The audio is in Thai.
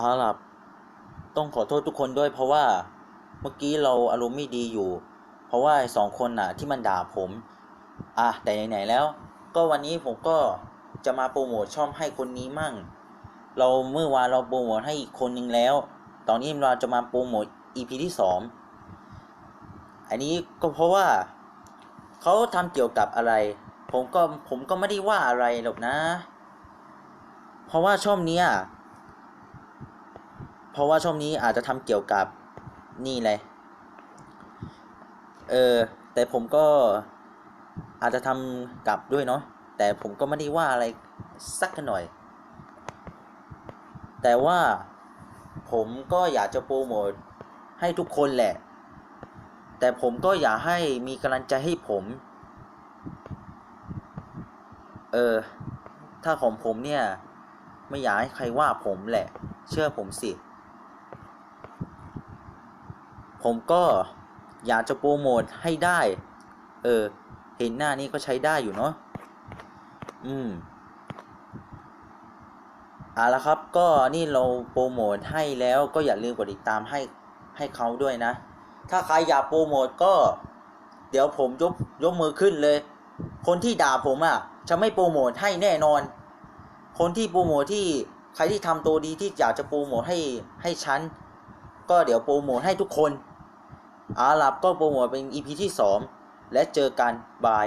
เอาล่ะต้องขอโทษทุกคนด้วยเพราะว่าเมื่อกี้เราอารมณ์ไม่ดีอยู่ เพราะว่าสองคนน่ะที่มันด่าผมอะแต่ไหนๆแล้ว ก็วันนี้ผมก็จะมาโปรโมทช่องให้คนนี้มั่ง เราเมื่อวานเราโปรโมทให้อีกคนนึงแล้ว ตอนนี้เราจะมาโปรโมท EP ที่สองอันนี้ก็เพราะว่าเขาทำเกี่ยวกับอะไร ผมก็ผมก็ไม่ได้ว่าอะไรหรอกนะ เพราะว่าช่องเนี้ย ราะว่าช่องนี้อาจจะทำเกี่ยวกับนี่เลยเออแต่ผมก็อาจจะทำกับด้วยเนาะแต่ผมก็ไม่ได้ว่าอะไรสักหน่อย แต่ว่าผมก็อยากจะโปรโมทให้ทุกคนแหละ แต่ผมก็อยากให้มีกำลังใจให้ผม เออ ถ้าของผมเนี่ย ไม่อยากให้ใครว่าผมแหละ เชื่อผมสิ ผมก็อยากจะโปรโมทให้ได้ เออ เห็นหน้านี้ก็ใช้ได้อยู่เนาะ อืมเอาละครับ ก็นี่เราโปรโมทให้แล้วก็อย่าลืมกดติดตามให้ให้เขาด้วยนะ ถ้าใครอยากโปรโมทก็ เดี๋ยวผมยกยกมือขึ้นเลย คนที่ด่าผมอะ จะไม่โปรโมทให้แน่นอน คนที่โปรโมทที่ใครที่ทำตัวดีที่อยากจะโปรโมทให้ให้ฉัน ก็เดี๋ยวโปรโมทให้ทุกคนอาหรับก็โปรโมทเป็น EP ที่ 2 และเจอกันบาย